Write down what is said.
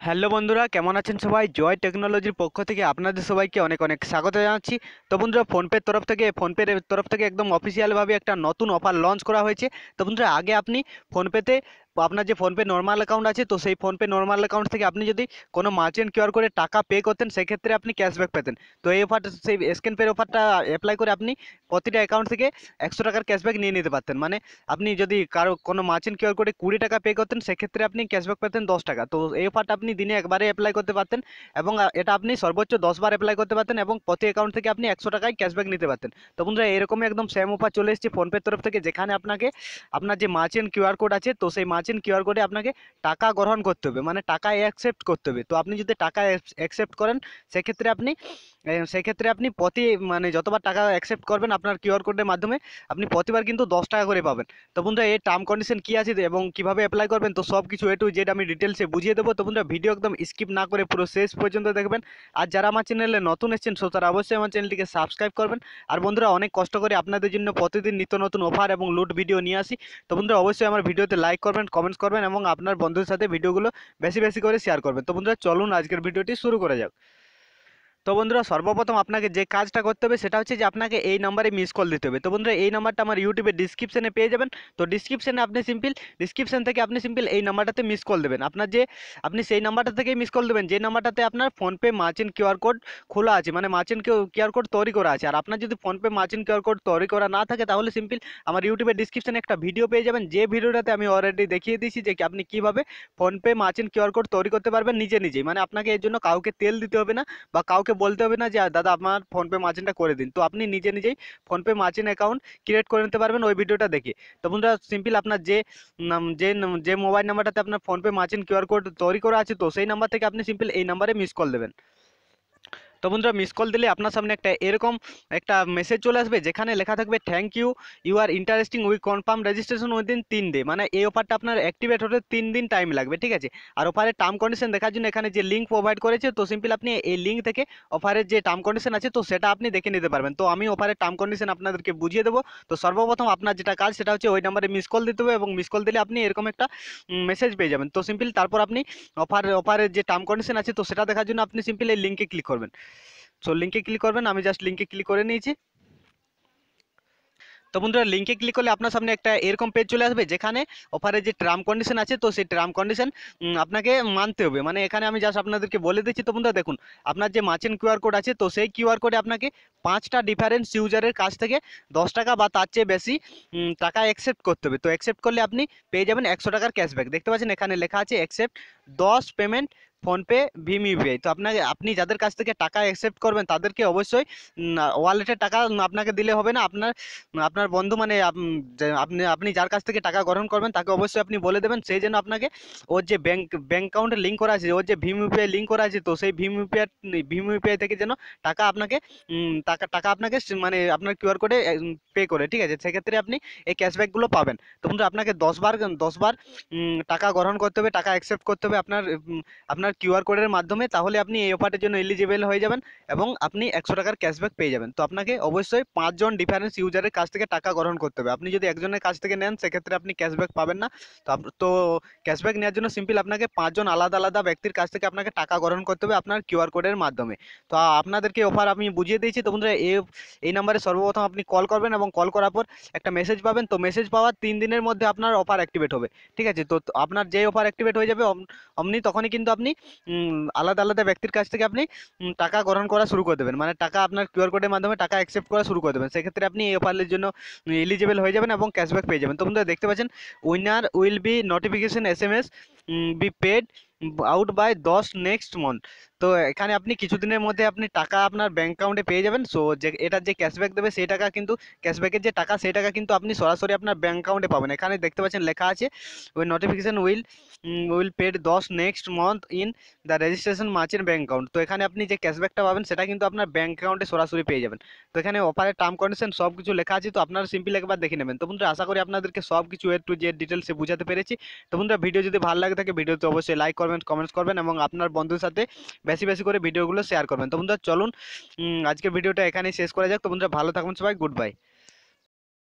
Hello বন্ধুরা, কেমন আছেন সবাই? জয় টেকনোলজির পক্ষ থেকে আপনাদের সবাইকে অনেক অনেক স্বাগত জানাচ্ছি। তো বন্ধুরা, ফোনপের তরফ থেকে, ফোনপের তরফ থেকে একদম অফিসিয়ালভাবে একটা নতুন অফার লঞ্চ করা হয়েছে। তো বন্ধুরা, আগে আপনি ফোনপেতে আপনার যে ফোনপে নর্মাল অ্যাকাউন্ট আছে, তো সেই ফোনপে নর্মাল অ্যাকাউন্ট থেকে আপনি যদি কোনো মার্চেন্ট কিউআর করে টাকা পে করতেন, সেক্ষেত্রে আপনি ক্যাশব্যাক পেতেন। তো এই অফারটা সেই স্ক্যান পের অফারটা অ্যাপ্লাই করে আপনি প্রতিটা অ্যাকাউন্ট থেকে একশো টাকার ক্যাশব্যাক নিয়ে নিতে পারতেন। মানে আপনি যদি কারও, কোনো মার্চেন্ট কিউআর করে কুড়ি টাকা পে করতেন, সেক্ষেত্রে আপনি ক্যাশব্যাক পেতেন দশ টাকা। তো এই অফারটা আপনি দিনে একবারে অ্যাপ্লাই করতে পারতেন এবং এটা আপনি সর্বোচ্চ দশবার অ্যাপ্লাই করতে পারতেন এবং প্রতি অ্যাকাউন্ট থেকে আপনি একশো টাকায় ক্যাশব্যাক নিতে পারতেন। তো বন্ধুরা, এরকমই একদম সেম অফার চলে এসেছে ফোনপের তরফ থেকে, যেখানে আপনাকে আপনার যে মার্চেন্ট কিউআর কোড আছে, তো সেই মার্চেন্ট কিউআর কোডে আপনাকে টাকা গ্রহণ করতে হবে মানে টাকা অ্যাকসেপ্ট করতে হবে। তো আপনি যদি টাকা অ্যাকসেপ্ট করেন, সেক্ষেত্রে আপনি সেক্ষেত্রে আপনি প্রতি মানে যতবার টাকা অ্যাকসেপ্ট করবেন আপনার কিউআর কোডের মাধ্যমে, আপনি প্রতিবার কিন্তু দশ টাকা করে পাবেন। তো বন্ধুরা, এর টার্ম কন্ডিশন কী আছে এবং কীভাবে অ্যাপ্লাই করবেন, তো সব কিছু এ টু জেড আমি ডিটেলসে বুঝিয়ে দেবো। তো বন্ধুরা ভিডিও একদম স্কিপ না করে পুরো শেষ পর্যন্ত দেখবেন। আর যারা আমার চ্যানেলে নতুন এসেছেন সো তারা অবশ্যই আমার চ্যানেলটিকে সাবস্ক্রাইব করবেন। আর বন্ধুরা, অনেক কষ্ট করে আপনাদের জন্য প্রতিদিন নিত্য নতুন অফার এবং লুট ভিডিও নিয়ে আসি। তো বন্ধুরা, অবশ্যই আমার ভিডিওতে লাইক করবেন কমেন্টস করবেন এবং আপনার বন্ধুদের সাথে ভিডিওগুলো বেশি বেশি করে শেয়ার করবেন। তো বন্ধুরা, চলুন আজকের ভিডিওটি শুরু করা যাক। তো বন্ধুরা, সর্বপ্রথম আপনাকে যে কাজটা করতে হবে সেটা হচ্ছে যে আপনাকে এই নাম্বারে মিস কল দিতে হবে। তো বন্ধুরা, এই নাম্বারটা আমার ইউটিউবে ডিসক্রিপশনে পেয়ে যাবেন। তো ডিসক্রিপশনে আপনি সিম্পল ডিসক্রিপশন থেকে আপনি সিম্পল এই নাম্বারটাতে মিস কল দেবেন। আপনার যে, আপনি সেই নাম্বারটা থেকেই মিস কল দেবেন, যে নাম্বারটাতে আপনার ফোনপে মার্চেন্ট কিউআর কোড খোলা আছে। মানে মার্চেন্ট কিউআর কোড তৈরি করা আছে। আর আপনার যদি ফোনপে মার্চেন্ট কিউআর কোড তৈরি করা না থাকে, তাহলে সিম্পল আমার ইউটিউবে ডিসক্রিপশনে একটা ভিডিও পেয়ে যাবেন। যে ভিডিওটাতে আমি অলরেডি দেখিয়ে দিয়েছি যে আপনি কীভাবে ফোনপে মার্চেন্ট কিউআর কোড তৈরি করতে পারবেন নিজে নিজেই। মানে আপনাকে এর জন্য কাউকে তেল দিতে হবে না বা কাউকে বলতে হবে না যে দাদা আমার ফোনপে মার্চেন্টটা করে দিন। তো আপনি নিজে নিজেই ফোনপে মার্চেন্ট অ্যাকাউন্ট ক্রিয়েট করে নিতে পারবেন ওই ভিডিওটা দেখে। তো বন্ধুরা, সিম্পল আপনার যে যে যে মোবাইল নাম্বারটাতে আপনার ফোনপে মার্চেন্ট কিউআর কোড তৈরি করা আছে, তো সেই নাম্বার থেকে আপনি সিম্পল এই নাম্বারে মিস কল দেবেন। তো বন্ধুরা মিস কল দিলে আপনার সামনে একটা এরকম একটা মেসেজ চলে আসবে, যেখানে লেখা থাকবে thank you you R interesting we confirm registration within তিন ডে মানে এই অফারটা আপনার অ্যাক্টিভেট হতে তিন দিন টাইম লাগবে, ঠিক আছে? আর অফারের টার্ম কন্ডিশন দেখার জন্য এখানে যে লিঙ্ক প্রোভাইড করেছে, তো সিম্পল আপনি এই লিঙ্ক থেকে অফারের যে টার্ম কন্ডিশন আছে, তো সেটা আপনি দেখে নিতে পারবেন। তো আমি অফারের টার্ম কন্ডিশন আপনাদেরকে বুঝিয়ে দেবো। তো সর্বপ্রথম আপনার যেটা কাজ, সেটা হচ্ছে ওই নাম্বারে মিস কল দিতে হবে এবং মিস কল দিলে আপনি এরকম একটা মেসেজ পেয়ে যাবেন। তো সিম্পল তারপর আপনি অফার অফারের যে টার্ম কন্ডিশন আছে, তো সেটা দেখার জন্য আপনি সিম্পল এই লিঙ্কে ক্লিক করবেন। সো লিঙ্কে ক্লিক করবেন, আমি জাস্ট লিঙ্কে ক্লিক করে নিয়েছি। তো বন্ধুরা লিঙ্কে ক্লিক করলে আপনার সামনে একটা এরকম পেজ চলে আসবে, যেখানে অফারের যে টার্ম কন্ডিশন আছে, তো সেই টার্ম কন্ডিশন আপনাকে মানতে হবে। মানে এখানে আমি জাস্ট আপনাদেরকে বলে দিচ্ছি, তো বন্ধুরা দেখুন, আপনার যে মার্চেন্ট কিউআর কোড আছে, তো সেই কিউআর কোডে আপনাকে পাঁচটা ডিফারেন্স ইউজারের কাছ থেকে দশ টাকা বা তার চেয়ে বেশি টাকা অ্যাকসেপ্ট করতে হবে। তো অ্যাকসেপ্ট করলে আপনি পেয়ে যাবেন একশো টাকার ক্যাশব্যাক দেখতে পাচ্ছেন, এখানে লেখা আছে অ্যাকসেপ্ট দশ পেমেন্ট ফোনপে ভিম ইউপিআই তো আপনাকে আপনি যাদের কাছ থেকে টাকা অ্যাকসেপ্ট করবেন তাদেরকে অবশ্যই ওয়ালেটে টাকা আপনাকে দিলে হবে না। আপনার আপনার বন্ধু মানে আপনি আপনি যার কাছ থেকে টাকা গ্রহণ করবেন তাকে অবশ্যই আপনি বলে দেবেন সেই জন্য আপনাকে ওর যে ব্যাঙ্ক ব্যাঙ্ক অ্যাকাউন্টে লিঙ্ক করা আছে ওর যে ভিম ইউপিআই লিঙ্ক করা আছে তো সেই ভীম ইউপিআই ভিম ইউপিআই থেকে যেন টাকা আপনাকে টাকা টাকা আপনাকে মানে আপনার কিউআর কোডে পে করে ঠিক আছে? সেক্ষেত্রে আপনি এই ক্যাশব্যাকগুলো পাবেন। তো আপনাকে দশবার দশবার টাকা গ্রহণ করতে হবে টাকা অ্যাকসেপ্ট করতে হবে আপনার উম, আপনার কিউআর কোডের মাধ্যমে, তাহলে আপনি এই অফারের জন্য এলিজিবল হয়ে যাবেন এবং আপনি একশো টাকার ক্যাশব্যাক পেয়ে যাবেন। তো আপনাকে অবশ্যই পাঁচজন ডিফারেন্স ইউজারের কাছ থেকে টাকা গ্রহণ করতে হবে। আপনি যদি একজনের কাছ থেকে নেন, সেক্ষেত্রে আপনি ক্যাশব্যাক পাবেন না। তো তো ক্যাশব্যাক নেওয়ার জন্য সিম্পল আপনাকে পাঁচজন আলাদা আলাদা ব্যক্তির কাছ থেকে আপনাকে টাকা গ্রহণ করতে হবে আপনার কিউআর কোডের মাধ্যমে। তো আপনাদেরকে অফার আমি বুঝিয়ে দিয়েছি। তো বন্ধুরা, এই এই নাম্বারে সর্বপ্রথম আপনি কল করবেন এবং কল করার পর একটা মেসেজ পাবেন। তো মেসেজ পাওয়ার তিন দিনের মধ্যে আপনার অফার অ্যাক্টিভেট হবে। ঠিক আছে? তো আপনার যে অফার অ্যাক্টিভেট হয়ে যাবে, অম- অমনি তখনই কিন্তু আপনি আলাদা আলাদা ব্যক্তির কাছ থেকে আপনি টাকা গ্রহণ করা শুরু করে দেবেন। মানে টাকা আপনার কিউআর কোডের মাধ্যমে টাকা অ্যাকসেপ্ট করা শুরু করে দেবেন। সেক্ষেত্রে আপনি এই অফারের জন্য এলিজিবল হয়ে যাবেন এবং ক্যাশব্যাক পেয়ে যাবেন। তো বন্ধুরা, দেখতে পাচ্ছেন winner will be notification S M S be paid out by দশ নেক্সট মান্থ তো এখানে আপনি কিছুদিনের মধ্যে আপনি টাকা আপনার ব্যাঙ্ক অ্যাকাউন্টে পেয়ে যাবেন। সো যে এটার যে ক্যাশব্যাক দেবে সেই টাকা কিন্তু ক্যাশব্যাকের যে টাকা সেই টাকা কিন্তু আপনি সরাসরি আপনার ব্যাঙ্ক অ্যাকাউন্টে পাবেন। এখানে দেখতে পাচ্ছেন লেখা আছে ওই নোটিফিকেশন উইল উইল পেড দশ next month in the registration merchant bank account তো এখানে আপনি যে ক্যাশব্যাকটা পাবেন সেটা কিন্তু আপনার ব্যাঙ্ক অ্যাকাউন্টে সরাসরি পেয়ে যাবেন। তো এখানে অফারের টার্ম কন্ডিশন সব কিছু লেখা আছে, তো আপনারা সিম্পল একবার দেখে নেবেন। তো বন্ধুরা, আশা করি আপনাদেরকে সব কিছু এর টু ডিটেলসে বুঝাতে পেরেছি। তো বন্ধুরা ভিডিও যদি ভালো লাগে থাকে ভিডিওতে অবশ্যই লাইক করবেন কমেন্টস করবেন এবং আপনার বন্ধুর সাথে বেশি বেশি করে ভিডিওগুলো শেয়ার করবেন। তো বন্ধুরা, চলুন আজকের ভিডিওটা এখানেই শেষ করা যাক। তো বন্ধুরা, ভালো থাকুন সবাই গুড বাই